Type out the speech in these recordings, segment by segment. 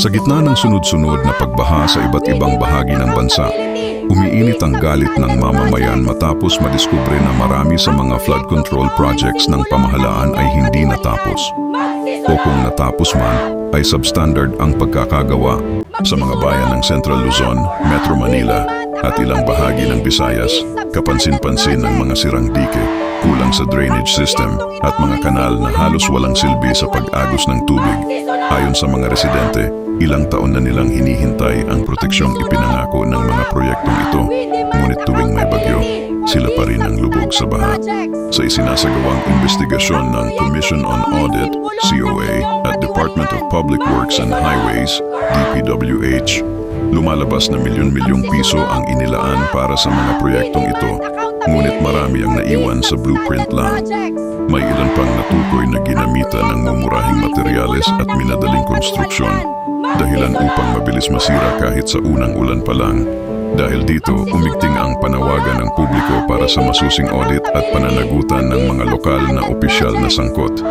Sa gitna ng sunod-sunod na pagbaha sa iba't ibang bahagi ng bansa, umiinit ang galit ng mamamayan matapos madiskubre na marami sa mga flood control projects ng pamahalaan ay hindi natapos. O kung natapos man, ay substandard ang pagkakagawa sa mga bayan ng Central Luzon, Metro Manila at ilang bahagi ng Visayas. Kapansin-pansin ang mga sirang dike, kulang sa drainage system at mga kanal na halos walang silbi sa pag-agos ng tubig. Ayon sa mga residente, ilang taon na nilang hinihintay ang proteksyong ipinangako ng mga proyektong ito. Ngunit tuwing may bagyo, sila pa rin ang lubog sa baha. Sa isinasagawang investigasyon ng Commission on Audit, COA, at Department of Public Works and Highways, DPWH, lumalabas na milyon-milyong piso ang inilaan para sa mga proyektong ito, ngunit marami ang naiwan sa blueprint lang. May ilan pang natukoy na ginamitan ng mumurahing materyales at minadaling konstruksyon, dahilan upang mabilis masira kahit sa unang ulan pa lang. Dahil dito, umigting ang panawagan ng publiko para sa masusing audit at pananagutan ng mga lokal na opisyal na sangkot.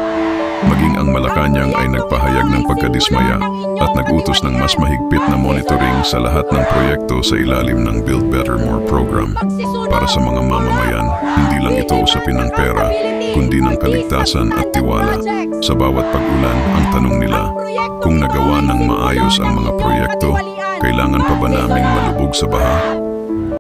Maging ang Malacanang ay nagpahayag ng pagkadismaya at nagutos ng mas mahigpit na monitoring sa lahat ng proyekto sa ilalim ng Build Better More program. Para sa mga mamamayan, hindi lang ito usapin ng pera, kundi ng kaligtasan at tiwala. Sa bawat pag-ulan, ang tanong nila, kung nagawa ng maayos ang mga proyekto, kailangan pa ba naming malubog sa baha?